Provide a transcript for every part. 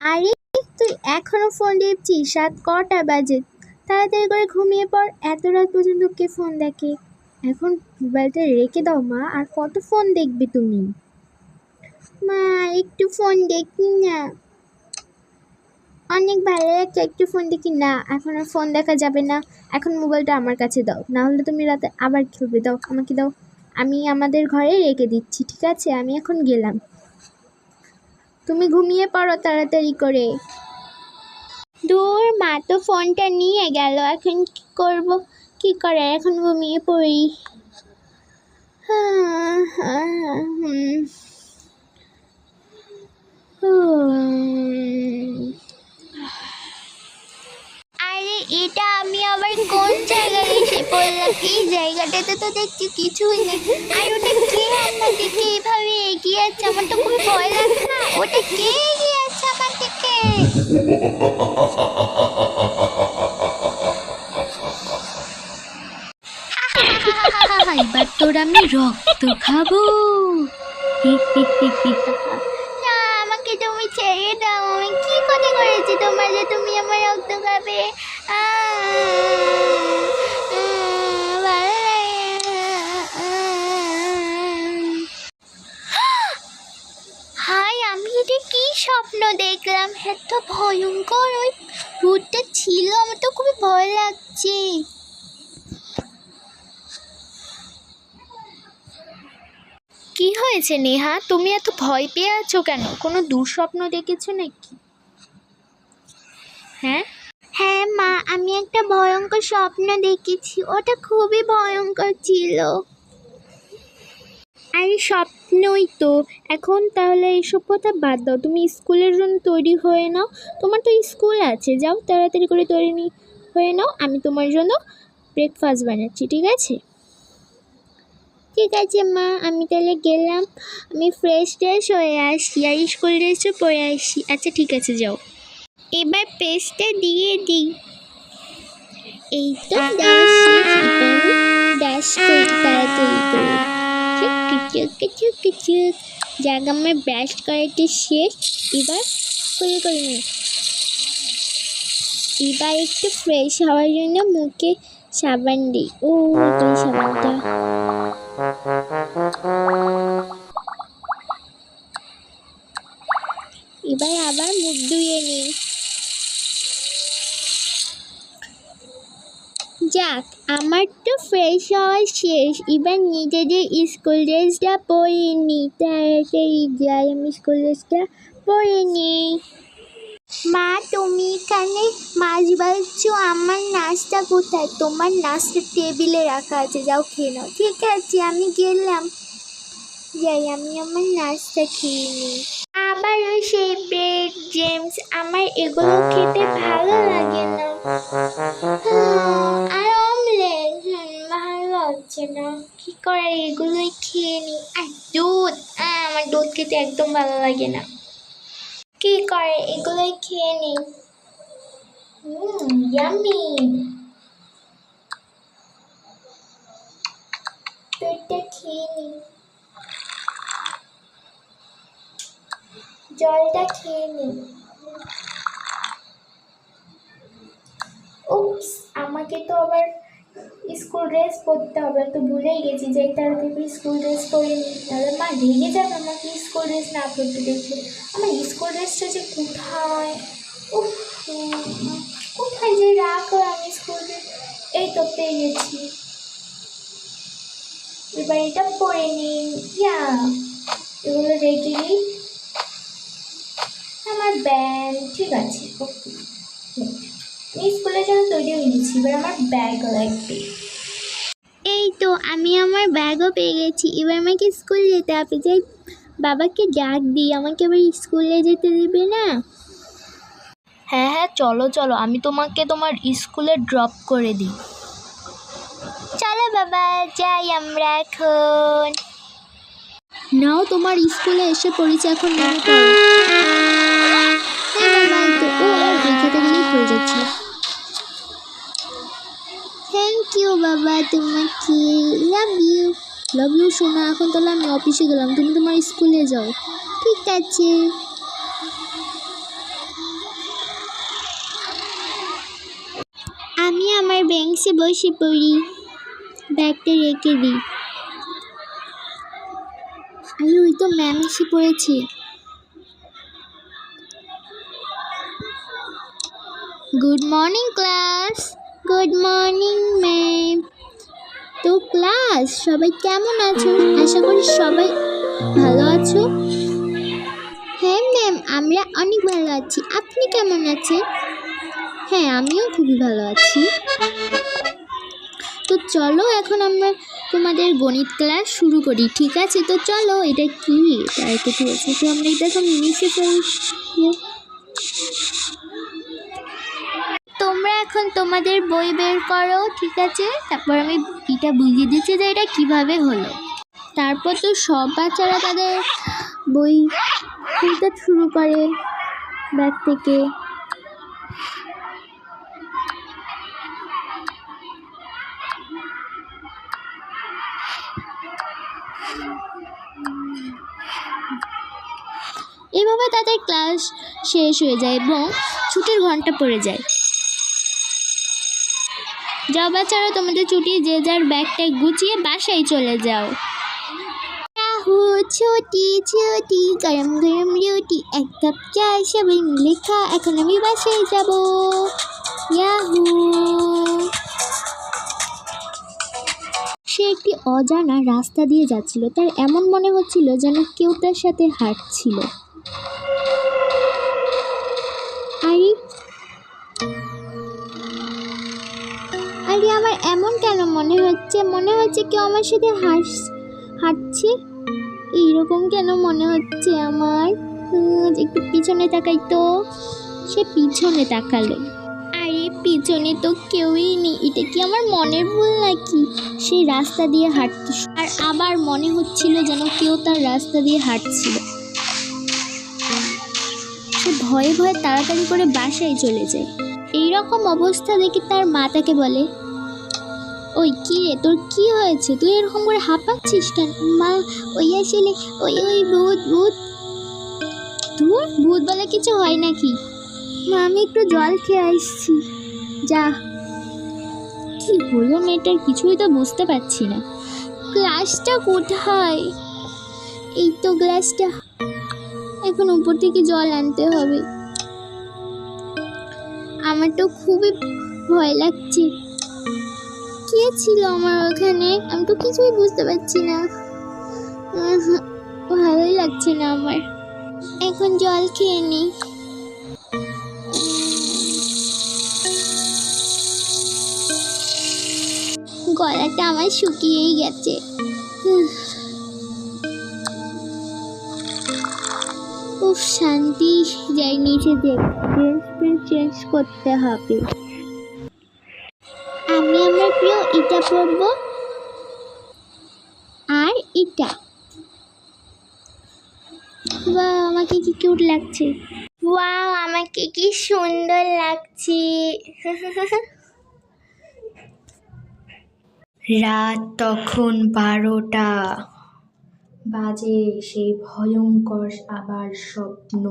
আরে, তুই এখনও ফোন টিপছিস রাত কটা বাজে। তাড়াতাড়ি করে ঘুমিয়ে পড়। এত রাত পর্যন্ত কে ফোন দেখে? এখন মোবাইলটা রেখে দাও, মা। আর কত ফোন দেখবে তুমি? মা, একটু ফোন দেখি না। অনেক ভালো লাগছে একটু ফোন দেখি না। এখন আর ফোন দেখা যাবে না। এখন মোবাইলটা আমার কাছে দাও। না হলে তুমি রাতে আবার খেলবে। দাও, আমাকে দাও। আমি আমাদের ঘরে রেখে দিচ্ছি, ঠিক আছে? আমি এখন গেলাম। তুমি ঘুমিয়ে পড়ো তাড়াতাড়ি করে। দূর, মা তো ফোনটা নিয়ে গেল। এখন কি করব? কি করে এখন ঘুমিয়ে পড়ি। হুম। আরে, এটা আমি আবার কোন জায়গায় এসে পড়লাম? এই জায়গাটাতে তো দেখছি কিছুই নেই। আর ওটা কে আমার দিকে এইভাবে এগিয়ে আমার তো খুব ভয় লাগছে না। ওটা কে এগিয়ে আমার দিকে? এবার তোর আমি রক্ত খাব। না, আমাকে তুমি ছেড়ে দাও। আমি কি কথা করেছি তোমার যে তুমি আমার রক্ত খাবে? হাই, আমি এটা কি স্বপ্ন দেখলাম? এত ভয়ঙ্কর ওই ভূতটা ছিল, আমার তো খুবই ভয় লাগছে। কি হয়েছে নেহা? তুমি এত ভয় পেয়ে আছো কেন? কোনো দুঃস্বপ্ন দেখেছ নাকি? হ্যাঁ? হ্যাঁ মা আমি একটা ভয়ঙ্কর স্বপ্ন দেখেছি। ওটা খুবই ভয়ঙ্কর ছিল। আরে স্বপ্নই তো। এখন তাহলে এইসব কথা বাদ দাও। তুমি স্কুলের জন্য তৈরি হয়ে নাও। তোমার তো স্কুল আছে। যাও তাড়াতাড়ি করে তৈরি নি- হয়ে নাও। আমি তোমার জন্য ব্রেকফাস্ট বানাচ্ছি ঠিক আছে? ঠিক আছে মা আমি তাহলে গেলাম। আমি ফ্রেশ ট্রেশ হয়ে আসি আর স্কুল ড্রেসও পরে আসি আচ্ছা ঠিক আছে যাও। এবার পেস্টটা দিয়ে দিই। এই তো এবার ড্যাশ করি করে চুক যাক, আমার ব্রাশ করাটা শেষ। এবার করে করে এবার একটু ফ্রেশ হওয়ার জন্য মুখে সাবান দিই। ও সাবানটা। এবার আবার মুখ ধুয়ে নিই যাক আমার তো ফ্রেশ হওয়া শেষ। এবার নিজেদের স্কুল ড্রেসটা পরে নিই তাড়াতাড়ি যাই আমি স্কুল ড্রেসটা পরে নিই। মা, তুমি এখানে মাছ বাড়ছো আমার নাচটা কোথায়? তোমার নাচটা টেবিলে রাখা আছে। যাও খেয়ে নাও। ঠিক আছে, আমি গেলাম। যাই, আমি আমার নাচটা খেয়ে নিই। আবার ওই সেই ব্রেড জেমস আমার এগুলো খেতে ভালো লাগে না। কি করে এগুলোই খেয়ে নি। আর দুধ আমার দুধ খেতে একদম ভালো লাগে না। কি করে এগুলোই খেয়ে নি? হুম ইয়ামি খেয়ে নি। জলটা খেয়ে নি। উপস আমাকে তো আবার স্কুল ড্রেস পরতে হবে তো ভুলেই গেছি যে তাড়াতাড়ি স্কুল ড্রেস পরে নিই তাহলে মা রেগে যাবে আমাকে স্কুল ড্রেস না পরতে দেখে। আমার স্কুল ড্রেসটা যে কোথায়? উফ, কোথায় যে রাখো আমি স্কুল ড্রেস? এই তো পেয়ে গেছি। এবার এটা পরে নিই ইয়া, এগুলো রেখে নিই আমার ব্যাগ ঠিক আছে, ওকে। আমি স্কুলের জন্য তৈরি হয়ে গেছি, এবার আমার ব্যাগ লাগবে। এই তো আমি আমার ব্যাগও পেয়ে গেছি। এবার আমাকে স্কুল যেতে হবে। যাই বাবাকে ডাক দিই আমাকে এবার স্কুলে যেতে দেবে না? হ্যাঁ হ্যাঁ চলো চলো আমি তোমাকে তোমার স্কুলে ড্রপ করে দিই। চলো বাবা যাই আমরা এখন। নাও তোমার স্কুলে এসে পড়েছে এখন মনে করো। হ্যাঁ তো গেলেই পড়ে যাচ্ছি। ইউ বাবা, তোমাকে। লাভ ইউ লাভ ইউ সোনা, এখন তাহলে আমি অফিসে গেলাম। তুমি তোমার স্কুলে যাও। ঠিক আছে। আমি আমার বেঞ্চে বসে পড়ি। ব্যাগটা রেখে দিই। আরে, ওই তো ম্যাম এসে পড়েছে। Good morning class good morning ma'am তো ক্লাস সবাই কেমন আছো? আশা করি সবাই ভালো আছো। হ্যাঁ ম্যাম আমরা অনেক ভালো আছি। আপনি কেমন আছেন? হ্যাঁ আমিও খুবই ভালো আছি। তো চলো, এখন আমরা তোমাদের গণিত ক্লাস শুরু করি, ঠিক আছে? তো চলো, এটা কি? এটা তো আমরা এটা সব মিশে ফেলি তোমরা এখন তোমাদের বই বের করো, ঠিক আছে? তারপর আমি এটা বুঝিয়ে দিচ্ছি যে এটা কীভাবে হলো। তারপর তো সব বাচ্চারা তাদের বই খুলতে শুরু করে ব্যাগ থেকে। এভাবে তাদের ক্লাস শেষ হয়ে যায় এবং ছুটির ঘণ্টা পড়ে যায়। যাও বাচ্চারা তোমাদের ছুটি যে যার ব্যাগটা গুছিয়ে বাসায় চলে যাও। ছুটি ছুটি, গরম গরম রুটি, এক কাপ চা, সবাই মিলে খা, এখন আমি বাসায় যাব। ইয়াহু সে একটি অজানা রাস্তা দিয়ে যাচ্ছিল, তার এমন মনে হচ্ছিল যেন কেউ তার সাথে হাঁটছিল। আরে আমার এমন কেন মনে হচ্ছে? মনে হচ্ছে কেউ আমার সাথে হাস, হাঁটছে? এইরকম কেন মনে হচ্ছে আমার? একটু পিছনে তাকাই তো। সে পিছনে তাকালো। আরে, পিছনে তো কেউই নেই। এটা কি আমার মনের ভুল নাকি? সে রাস্তা দিয়ে হাঁটতে আর আবার মনে হচ্ছিল যেন কেউ তার রাস্তা দিয়ে হাঁটছিল। সে ভয়ে ভয়ে তাড়াতাড়ি করে বাসায় চলে যায়। এই রকম অবস্থা দেখে তার মা তাকে বলে ওই কি রে, তোর কি হয়েছে? তুই এরকম করে হাঁপাচ্ছিস কেন? মা, ওই আসলে ওই ওই ভূত ভূত। তোর ভূত বলে কিছু হয় নাকি? মা, আমি একটু জল খেয়ে আসছি। যা। কি হলো মেয়েটার? কিছুই তো বুঝতে পারছি না। গ্লাসটা কোথায়? এই তো গ্লাসটা। এখন উপর থেকে জল আনতে হবে। আমার তো খুবই ভয় লাগছে। কে ছিল আমার ওখানে, আমি তো কিছুই বুঝতে পারছি না। ভালোই লাগছে না আমার। এখন জল খেয়ে নিই গলাটা আমার শুকিয়েই গেছে। উফ, শান্তি। যাই নিচে দেখতে চেঞ্জ করতে হবে। আমি আমার প্রিয় এটা পরবো। আর এটা বাহ আমাকে কি কিউট লাগছে। ওয়াও আমাকে কি সুন্দর লাগছে। রাত তখন বারোটা। বাজে সেই ভয়ঙ্কর আবার স্বপ্ন।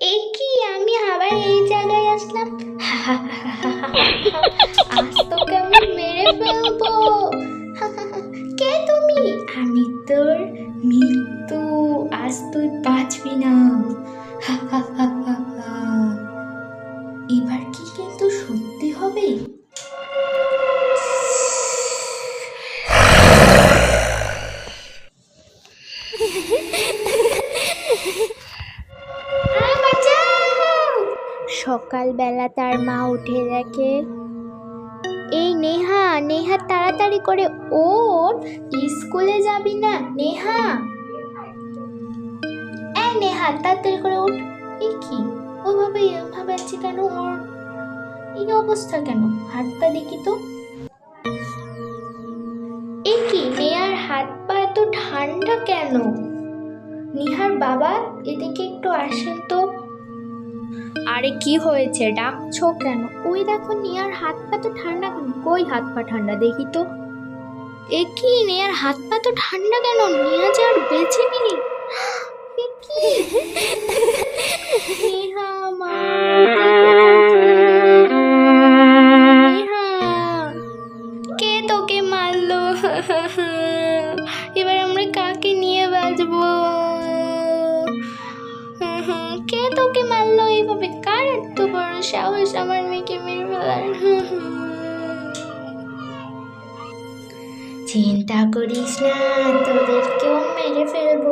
এই কি? আমি আবার এই জায়গায় আসলাম। আজ তোকে আমি মেরে ফেলব। সকালবেলা তার মা উঠে দেখে, এই নেহা নেহা, তাড়াতাড়ি করে ওর স্কুলে যাবি না, নেহা? এই নেহা, তাড়াতাড়ি করে ওঠ। এই কি? ওভাবে এভাবে আছে কেন? ওর এই অবস্থা কেন? হাতটা দেখি তো। এই কি, নেহার হাত পা এত ঠান্ডা কেন? নিহার বাবা, এদিকে একটু আসেন তো। আরে কি হয়েছে ডাকছো কেন? ওই দেখো নিয়ার হাত পা তো ঠান্ডা কেন? কই হাত পা ঠান্ডা দেখি তো। এ কি নেয়ার হাত পা তো ঠান্ডা কেন? নিয়ে যে আর বেঁচে নি এ কি? সাহস আমার মেয়েকে মেরে ফেলার। চিন্তা করিস না তোদেরকেও মেরে ফেলব।